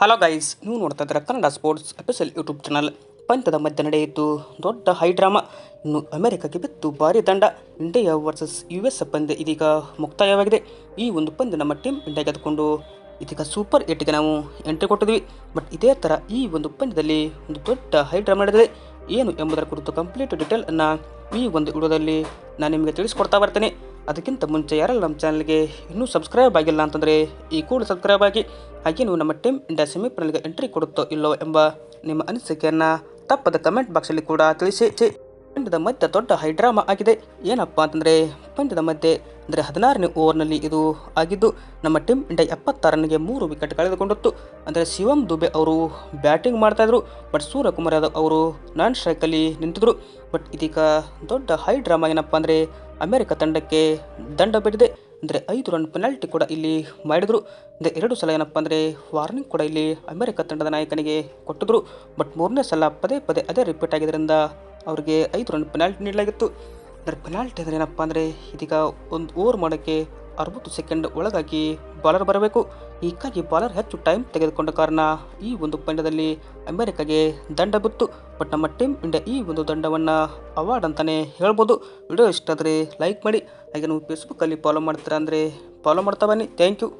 Hello guys ನೀವು ನೋಡ್ತಾ ಇದ್ದೀರಾ Kannada sports official YouTube channel ಪಂದ್ಯದ ಮಧ್ಯೆ ನಡೆಯಿತು. ದೊಡ್ಡ ಹೈ ಡ್ರಾಮಾ ಇನ್ನು ಅಮೆರಿಕಕ್ಕೆ ಬಿತ್ತು ಭಾರಿ ದಂಡ. ಇಂಡಿಯಾ ವರ್ಸಸ್ ಯು ಎಸ್ ಪಂದ್ಯ ಇದೀಗ ಮುಕ್ತಾಯವಾಗಿದೆ. ಈ ಒಂದು ಪಂದ್ಯ ನಮ್ಮ ಟೀಮ್ ಇಂಡಿಯಾ ಗೆದ್ದುಕೊಂಡು ಇದೀಗ ಸೂಪರ್ ಏಟ್ಗೆ ನಾವು ಎಂಟ್ರಿ ಕೊಟ್ಟಿದ್ವಿ ಬಟ್ ಇದೇ ಥರ ಈ ಒಂದು ಪಂದ್ಯದಲ್ಲಿ ಒಂದು ದೊಡ್ಡ ಹೈ ಡ್ರಾಮಾ ನಡೆದಿದೆ. ಏನು ಎಂಬುದರ ಕುರಿತು ಕಂಪ್ಲೀಟ್ ಡೀಟೇಲನ್ನು ಈ ಒಂದು ವಿಡಿಯೋದಲ್ಲಿ ನಾನು ನಿಮಗೆ ತಿಳಿಸ್ಕೊಡ್ತಾ ಬರ್ತೇನೆ. ಅದಕ್ಕಿಂತ ಮುಂಚೆ ಯಾರೆಲ್ಲ ನಮ್ಮ ಚಾನಲ್ಗೆ ಇನ್ನೂ ಸಬ್ಸ್ಕ್ರೈಬ್ ಆಗಿಲ್ಲ ಅಂತಂದರೆ ಈ ಕೂಡ ಸಬ್ಸ್ಕ್ರೈಬ್ ಆಗಿ ಹಾಗೆ ನೀವು ನಮ್ಮ ಟೀಮ್ ಇಂಡಿಯಾ ಸೆಮಿಫೈನಲ್ಗೆ ಎಂಟ್ರಿ ಕೊಡುತ್ತೋ ಇಲ್ಲೋ ಎಂಬ ನಿಮ್ಮ ಅನಿಸಿಕೆಯನ್ನು ತಪ್ಪದ ಕಮೆಂಟ್ ಬಾಕ್ಸಲ್ಲಿ ಕೂಡ ತಿಳಿಸಿ. ಪಂದ್ಯದ ಮಧ್ಯೆ ದೊಡ್ಡ ಹೈಡ್ರಾಮಾ ಆಗಿದೆ. ಏನಪ್ಪ ಅಂತಂದರೆ, ಪಂದ್ಯದ ಮಧ್ಯೆ, ಅಂದರೆ ಹದಿನಾರನೇ ಓವರ್ನಲ್ಲಿ ಇದು ಆಗಿದ್ದು, ನಮ್ಮ ಟೀಮ್ ಇಂಡಿಯಾ ಎಪ್ಪತ್ತಾರನಿಗೆ ಮೂರು ವಿಕೆಟ್ ಕಳೆದುಕೊಂಡಿತ್ತು. ಅಂದರೆ ಶಿವಂ ದುಬೆ ಅವರು ಬ್ಯಾಟಿಂಗ್ ಮಾಡ್ತಾಯಿದ್ರು ಬಟ್ ಸೂರ್ಯಕುಮಾರ್ ಯಾದವ್ ಅವರು ನಾನ್ ಸ್ಟ್ರೈಕಲ್ಲಿ ನಿಂತಿದ್ರು. ಬಟ್ ಇದೀಗ ದೊಡ್ಡ ಹೈ ಡ್ರಾಮಾ ಏನಪ್ಪ ಅಂದರೆ ಅಮೆರಿಕ ತಂಡಕ್ಕೆ ದಂಡ ಬಿಟ್ಟಿದೆ ಅಂದರೆ ಐದು ರನ್ ಪೆನಾಲ್ಟಿ ಕೂಡ ಇಲ್ಲಿ ಮಾಡಿದರು. ಅಂದರೆ ಎರಡು ಸಲ ಏನಪ್ಪ ಅಂದರೆ ವಾರ್ನಿಂಗ್ ಕೂಡ ಇಲ್ಲಿ ಅಮೆರಿಕ ತಂಡದ ನಾಯಕನಿಗೆ ಕೊಟ್ಟಿದ್ರು. ಬಟ್ ಮೂರನೇ ಸಲ ಪದೇ ಪದೇ ಅದೇ ರಿಪೀಟ್ ಆಗಿದ್ದರಿಂದ ಅವರಿಗೆ ಐದು ರನ್ ಪೆನಾಲ್ಟಿ ನೀಡಲಾಗಿತ್ತು. ಅಂದರೆ ಪೆನಾಲ್ಟಿ ಅಂದರೆ ಏನಪ್ಪ ಅಂದರೆ ಇದೀಗ ಒಂದು ಓವರ್ ಮಾಡೋಕ್ಕೆ ಅರವತ್ತು ಸೆಕೆಂಡ್ ಒಳಗಾಗಿ ಬಾಲರ್ ಬರಬೇಕು. ಹೀಗಾಗಿ ಬಾಲರ್ ಹೆಚ್ಚು ಟೈಮ್ ತೆಗೆದುಕೊಂಡ ಕಾರಣ ಈ ಒಂದು ಪಂದ್ಯದಲ್ಲಿ ಅಮೆರಿಕಾಗೆ ದಂಡ ಬಿತ್ತು. ಬಟ್ ನಮ್ಮ ಟೀಮ್ ಇಂಡಿಯಾ ಈ ಒಂದು ದಂಡವನ್ನು ಅವಾರ್ಡ್ ಅಂತಲೇ ಹೇಳ್ಬೋದು. ವಿಡಿಯೋ ಇಷ್ಟ ಆದರೆ ಲೈಕ್ ಮಾಡಿ. ಹಾಗೆ ನೀವು ಫೇಸ್ಬುಕ್ಕಲ್ಲಿ ಫಾಲೋ ಮಾಡ್ತೀರಾ ಅಂದರೆ ಫಾಲೋ ಮಾಡ್ತಾ ಬನ್ನಿ. Thank you